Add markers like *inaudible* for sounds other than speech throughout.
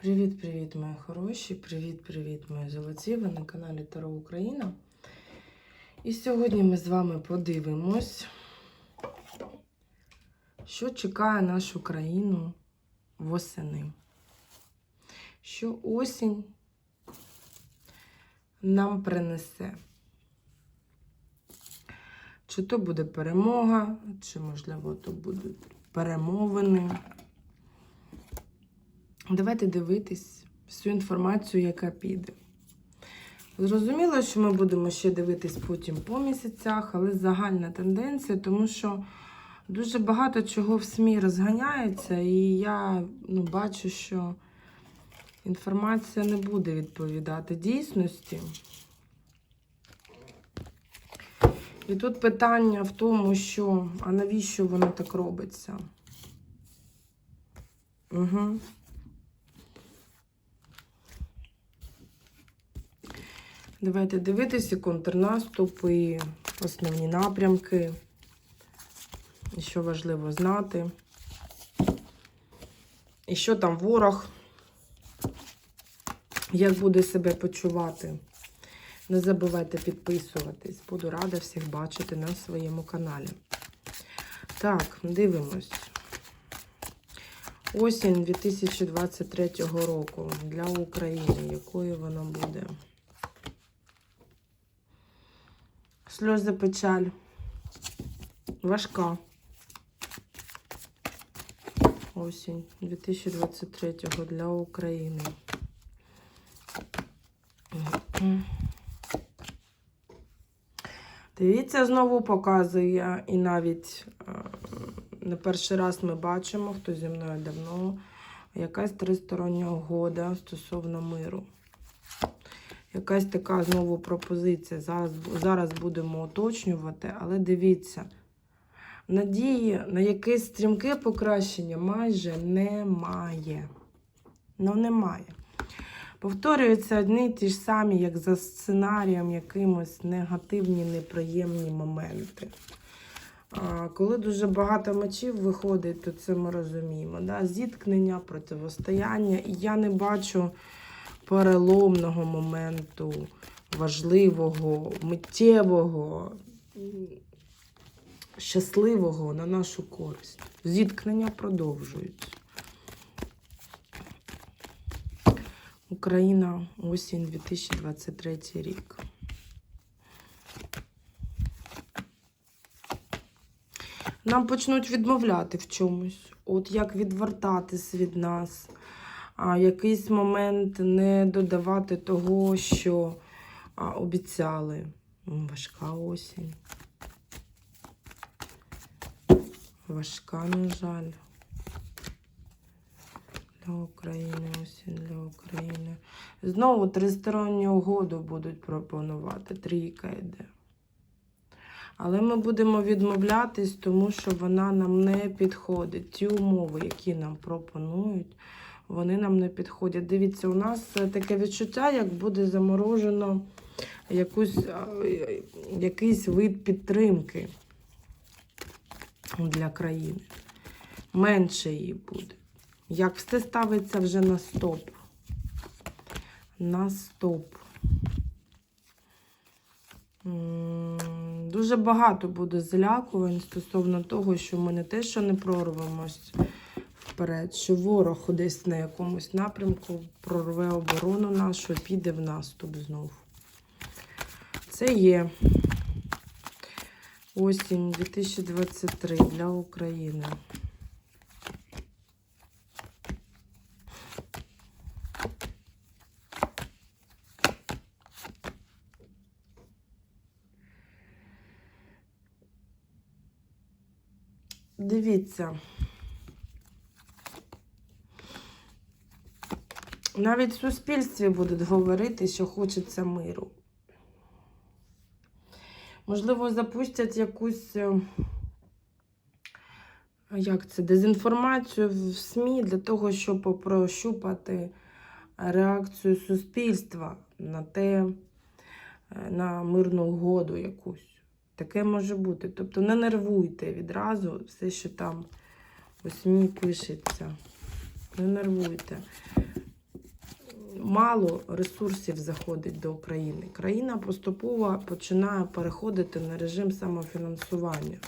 Привіт-привіт, мої хороші! Привіт-привіт, мої золоті! Ви на каналі Таро Україна. І сьогодні ми з вами подивимось, що чекає нашу країну восени. Що осінь нам принесе. Чи то буде перемога, чи, можливо, то будуть перемовини. Давайте дивитись всю інформацію, яка піде. Зрозуміло, що ми будемо ще дивитись потім по місяцях, але загальна тенденція, тому що дуже багато чого в СМІ розганяється, і я ну, бачу, що інформація не буде відповідати дійсності. І тут питання в тому, що а навіщо воно так робиться? Угу. Давайте дивитися контрнаступ і основні напрямки. Що важливо знати. І що там ворог, як буде себе почувати. Не забувайте підписуватись. Буду рада всіх бачити на своєму каналі. Так, дивимось. Осінь 2023 року для України. Якою вона буде? Сльози печаль. Важка. Осінь 2023 для України. Дивіться, знову показує, і навіть е, не перший раз ми бачимо, хто зі мною давно, якась тристороння угода стосовно миру. Якась така знову пропозиція. Зараз, зараз будемо уточнювати, але дивіться, надії на якесь стрімке покращення майже немає. Ну, немає. Повторюються одні ті ж самі, як за сценарієм, якимось негативні, неприємні моменти. А, коли дуже багато мечів виходить, то це ми розуміємо. Да? Зіткнення, противостояння. І я не бачу переломного моменту, важливого, миттєвого, щасливого на нашу користь. Зіткнення продовжуються. Україна осінь 2023 рік. Нам почнуть відмовляти в чомусь. От як відвертатись від нас, а якийсь момент не додавати того, що а, обіцяли. Важка осінь. Важка, на жаль. Для України, осінь для України. Знову тристоронню угоду будуть пропонувати. Трійка йде. Але ми будемо відмовлятись, тому що вона нам не підходить. Ті умови, які нам пропонують, вони нам не підходять. Дивіться, у нас е, таке відчуття, як буде заморожено якусь, е, якийсь вид підтримки для країни. Менше її буде. Як все ставиться вже на стоп. На стоп. Дуже багато буде залякувань стосовно того, що ми не те, що не прорвемось вперед, що ворог десь на якомусь напрямку прорве оборону нашу, піде в наступ знов. Це є осінь 2023 для України. Дивіться. Навіть в суспільстві будуть говорити, що хочеться миру. Можливо, запустять якусь, е, як це, дезінформацію в СМІ для того, щоб прощупати реакцію суспільства на те, е, на мирну угоду якусь. Таке може бути. Тобто не нервуйте відразу все, що там у СМІ пишеться. Не нервуйте. Мало ресурсів заходить до України. Країна поступово починає переходити на режим самофінансування.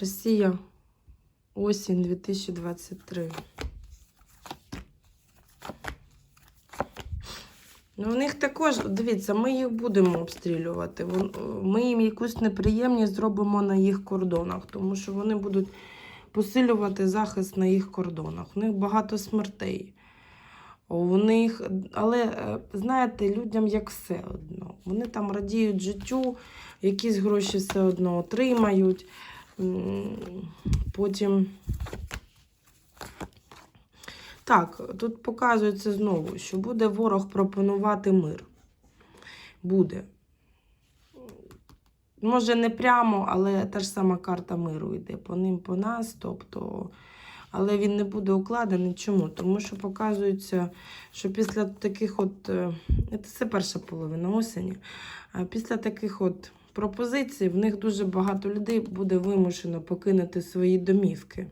Росія, осінь 2023. Ну, у них також, дивіться, ми їх будемо обстрілювати. Ми їм якусь неприємність зробимо на їх кордонах, тому що вони будуть посилювати захист на їх кордонах. У них багато смертей. У них, але е, знаєте, людям як все одно. Вони там радіють життю, якісь гроші все одно отримають. Потім. Так, тут показується знову, що буде ворог пропонувати мир. Буде. Може, не прямо, але та ж сама карта миру йде по ним, по нас. Тобто, але він не буде укладений. Чому? Тому що показується, що після таких от. е, Це перша половина осені. Після таких от пропозицій в них дуже багато людей буде вимушено покинути свої домівки.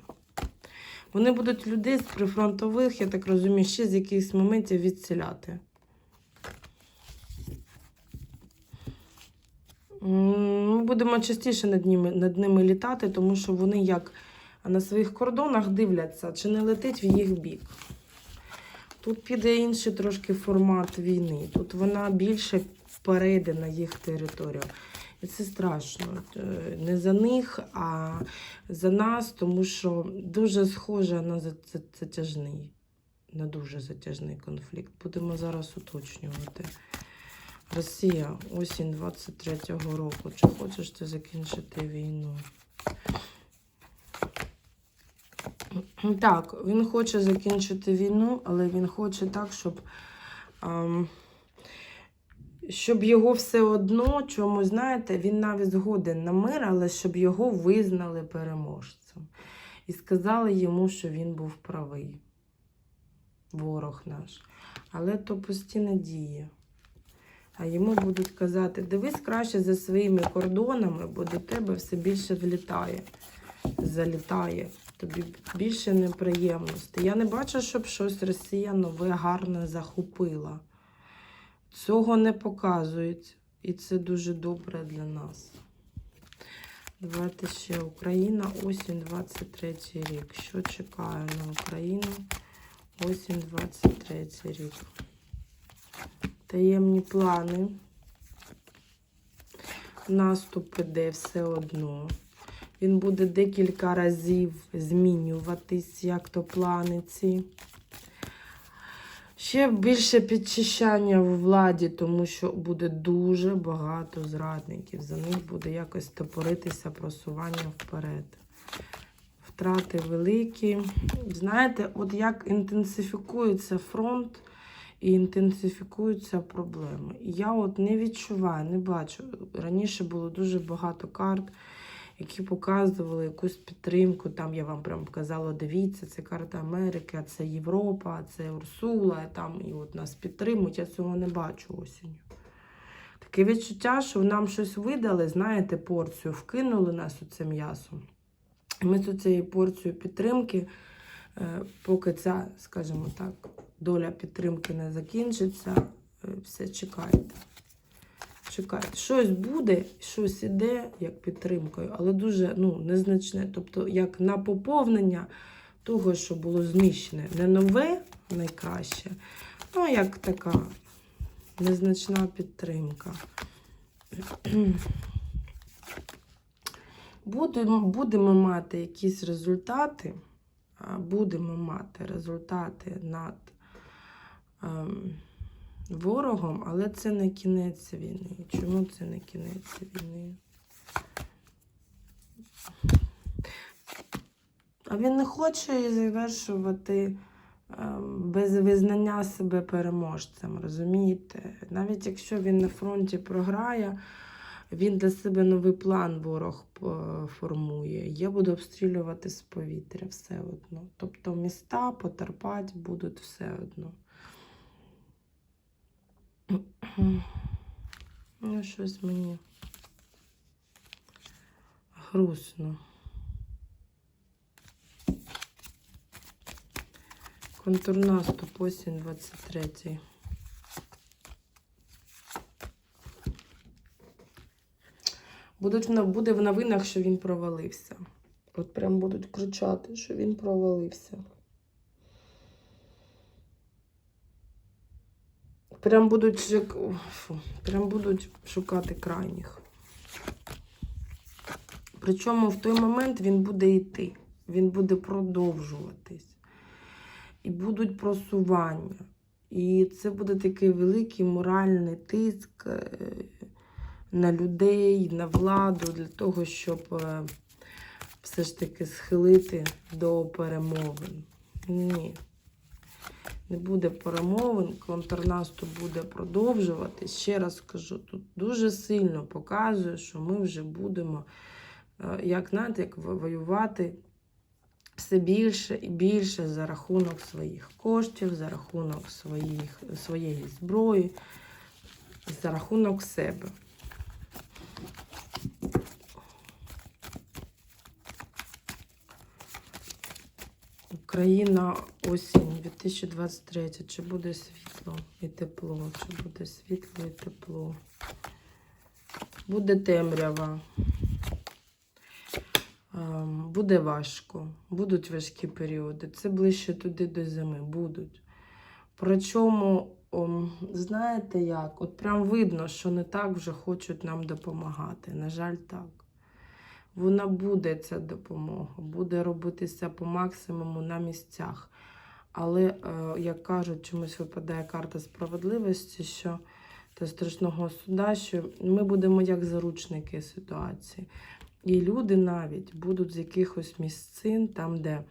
Вони будуть людей з прифронтових, я так розумію, ще з якихось моментів відселяти. Ми будемо частіше над ними, над ними літати, тому що вони як на своїх кордонах дивляться, чи не летить в їх бік. Тут піде інший трошки формат війни. Тут вона більше перейде на їх територію. І це страшно. Е, Не за них, а за нас, тому що дуже схоже на за- за- затяжний, на дуже затяжний конфлікт. Будемо зараз уточнювати. Росія, осінь 23-го року. Чи хочеш ти закінчити війну? Так, він хоче закінчити війну, але він хоче так, щоб, ем, щоб його все одно, чому, знаєте, він навіть згоден на мир, але щоб його визнали переможцем. І сказали йому, що він був правий, ворог наш. Але то постійно діє. А йому будуть казати, дивись краще за своїми кордонами, бо до тебе все більше влітає, залітає. Тобі більше неприємностей. Я не бачу, щоб щось Росія нове гарне захопила. Цього не показують. І це дуже добре для нас. Давайте ще Україна, осінь 23 рік. Що чекає на Україну? Осінь 23 рік. Таємні плани. Наступ іде все одно. Він буде декілька разів змінюватись, як то плани ці. Ще більше підчищання в владі, тому що буде дуже багато зрадників. За них буде якось топоритися просування вперед. Втрати великі. Знаєте, от як інтенсифікується фронт і інтенсифікуються проблеми. Я от не відчуваю, не бачу. Раніше було дуже багато карт які показували якусь підтримку. Там я вам прям казала, дивіться, це карта Америки, це Європа, це Урсула, там і от нас підтримують. Я цього не бачу осінню. Таке відчуття, що нам щось видали, знаєте, порцію, вкинули нас у це м'ясо. Ми з цією порцією підтримки, е, поки ця, скажімо так, доля підтримки не закінчиться, е, все чекайте. Чекайте, щось буде, щось іде як підтримкою, але дуже ну, незначне. Тобто, як на поповнення того, що було зміщене. Не нове найкраще, ну як така незначна підтримка. *clears throat* Будемо, будемо мати якісь результати, будемо мати результати над. Ем, ворогом, але це не кінець війни. Чому це не кінець війни? А він не хоче її завершувати ем, без визнання себе переможцем, розумієте? Навіть якщо він на фронті програє, він для себе новий план ворог е, формує. Я буду обстрілювати з повітря все одно. Тобто міста потерпати будуть все одно. Ну, щось мені грустно. Контурнаступ осінь 23. Будуть буде в новинах, що він провалився. От прям будуть кричати, що він провалився. Прям будуть, прям будуть шукати крайніх. Причому в той момент він буде йти, він буде продовжуватись. І будуть просування. І це буде такий великий моральний тиск е, на людей, на владу для того, щоб е, все ж таки схилити до перемовин. Ні. Не буде перемовин, контрнаступ буде продовжуватись. Ще раз кажу, тут дуже сильно показує, що ми вже будемо, е, як знаєте, як воювати все більше і більше за рахунок своїх коштів, за рахунок своїх, своєї зброї, за рахунок себе. Україна осінь 2023. Чи буде світло і тепло? Чи буде світло і тепло? Буде темрява. Ем, Буде важко, будуть важкі періоди. Це ближче туди до зими будуть. Причому, знаєте як, от прям видно, що не так вже хочуть нам допомагати. На жаль, так. Вона буде ця допомога, буде робитися по максимуму на місцях. Але, е, як кажуть, чомусь випадає карта справедливості, що та страшного суда, що ми будемо як заручники ситуації. І люди навіть будуть з якихось місцин, там, де,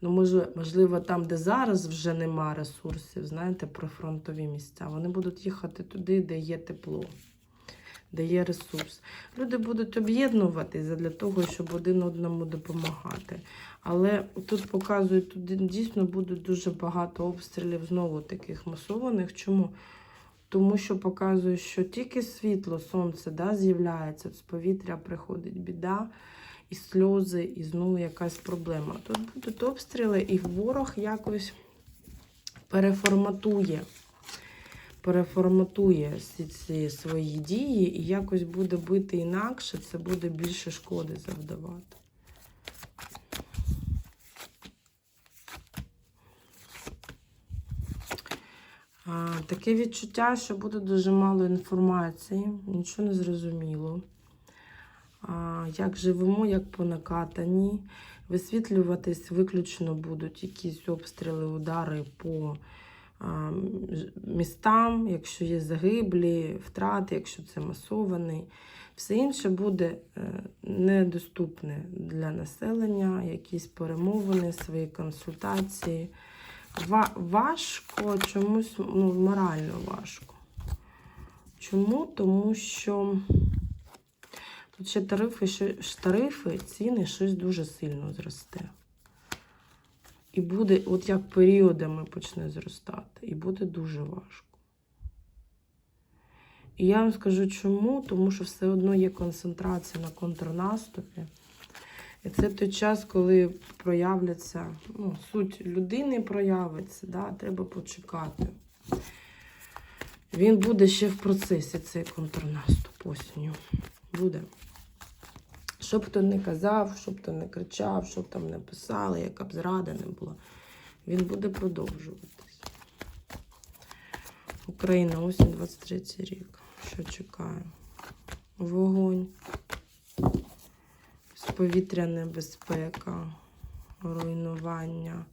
ну, може, можливо, там, де зараз вже нема ресурсів, знаєте, прифронтові місця, вони будуть їхати туди, де є тепло, де є ресурс. Люди будуть об'єднуватися для того, щоб один одному допомагати. Але тут показують, тут дійсно буде дуже багато обстрілів знову таких масованих. Чому? Тому що показує, що тільки світло, сонце да, з'являється, з повітря приходить біда, і сльози, і знову якась проблема. Тут будуть обстріли, і ворог якось переформатує. Переформатує ці свої дії і якось буде бити інакше, це буде більше шкоди завдавати. Таке відчуття, що буде дуже мало інформації, нічого не зрозуміло. Як живемо, як по накатанні. Висвітлюватись виключно будуть якісь обстріли, удари по містам, якщо є загиблі, втрати, якщо це масований. Все інше буде е, недоступне для населення, якісь перемовини, свої консультації. Важко чомусь, ну, морально важко. Чому? Тому що тут ще тарифи, ж тарифи, ціни щось дуже сильно зросте. І буде, от як періодами почне зростати, і буде дуже важко. І я вам скажу чому, тому що все одно є концентрація на контрнаступі. І це той час, коли проявляться, ну, суть людини проявиться, да, треба почекати. Він буде ще в процесі, цей контрнаступ осінню. Буде. Що б хто не казав, що б хто не кричав, що б там не писали, яка б зрада не була, він буде продовжуватись. Україна, осінь 23 рік. Що чекає? Вогонь повітряна безпека, руйнування.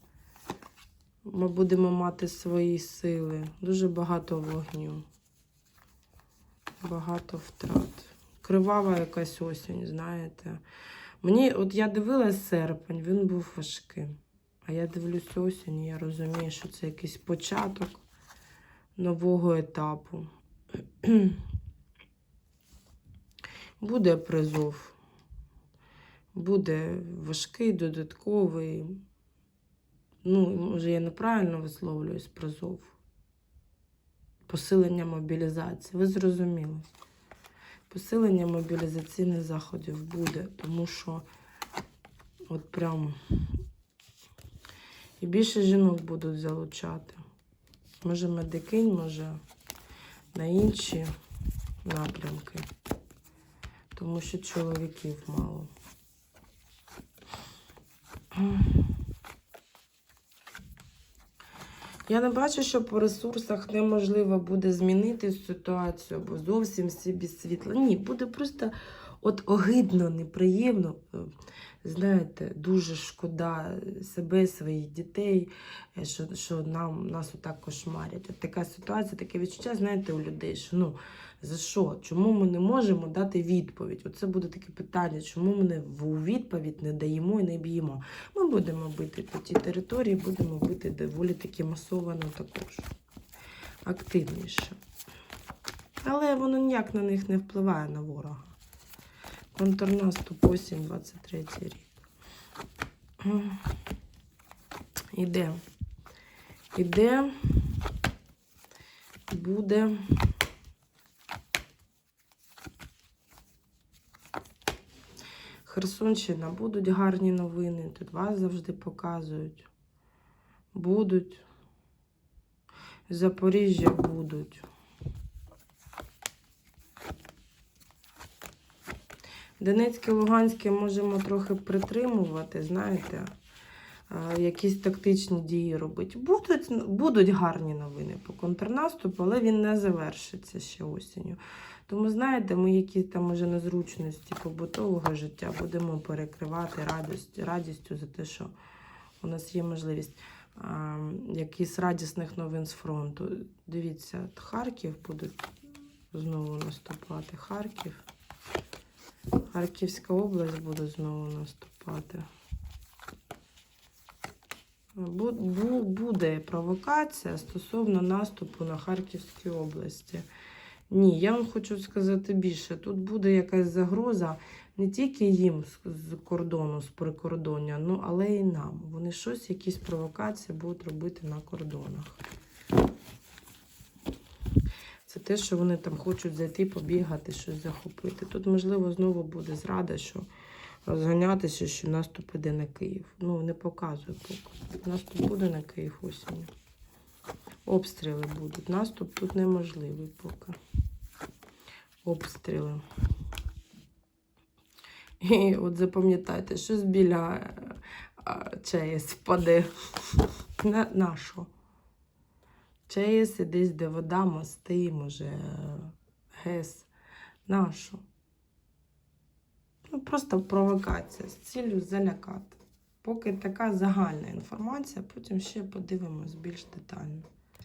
Ми будемо мати свої сили. Дуже багато вогню, багато втрат. Кривава якась осінь, знаєте. Мені, от я дивилась серпень, він був важким. А я дивлюсь осінь, і я розумію, що це якийсь початок нового етапу. *clears throat* Буде призов буде важкий, додатковий. Ну, може, я неправильно висловлююсь призов. Посилення мобілізації. Ви зрозуміли. Посилення мобілізаційних заходів буде, тому що от прям І більше жінок будуть залучати. Може, медикинь, може на інші напрямки. Тому що чоловіків мало. Я не бачу, що по ресурсах неможливо буде змінити ситуацію або зовсім собі світло. Ні, буде просто от огидно, неприємно. Е, Знаєте, дуже шкода себе, своїх дітей, е, що, що нам, нас отак кошмарять. От така ситуація, таке відчуття, знаєте, у людей, що ну за що? Чому ми не можемо дати відповідь? Оце буде таке питання, чому ми не в відповідь не даємо і не б'ємо. Ми будемо бити по тій території, будемо бити доволі таки масовано також. Активніше. Але воно ніяк на них не впливає на ворога. Контрнаступ осінь 23 рік. Іде. Іде. Буде. Херсонщина, будуть гарні новини. Тут вас завжди показують. Будуть. Запоріжжя будуть. Донецьке, Луганське можемо трохи притримувати, знаєте, якісь тактичні дії робити. Будуть, будуть гарні новини по контрнаступу, але він не завершиться ще осінню. Тому, знаєте, ми якісь там уже незручності побутового життя будемо перекривати радість, радістю за те, що у нас є можливість а, якісь радісних новин з фронту. Дивіться, Харків будуть знову наступати. Харків. Харківська область буде знову наступати. Бу- бу- Буде провокація стосовно наступу на Харківській області. Ні, я вам хочу сказати більше. Тут буде якась загроза не тільки їм з, кордону, з прикордоння, ну але й нам. Вони щось, якісь провокації будуть робити на кордонах. Це те, що вони там хочуть зайти, побігати, щось захопити. Тут, можливо, знову буде зрада, що розганятися, що наступ іде на Київ. Ну, не показує поки. Наступ буде на Київ осінню. Обстріли будуть. Наступ тут неможливий поки. Обстріли. І от запам'ятайте, щось біля ЧАЕС впаде. На, на що? ЧАЕС і десь, де вода, мости, може, ГЕС. На що? Ну, просто провокація з ціллю залякати. Поки така загальна інформація, потім ще подивимось більш детально.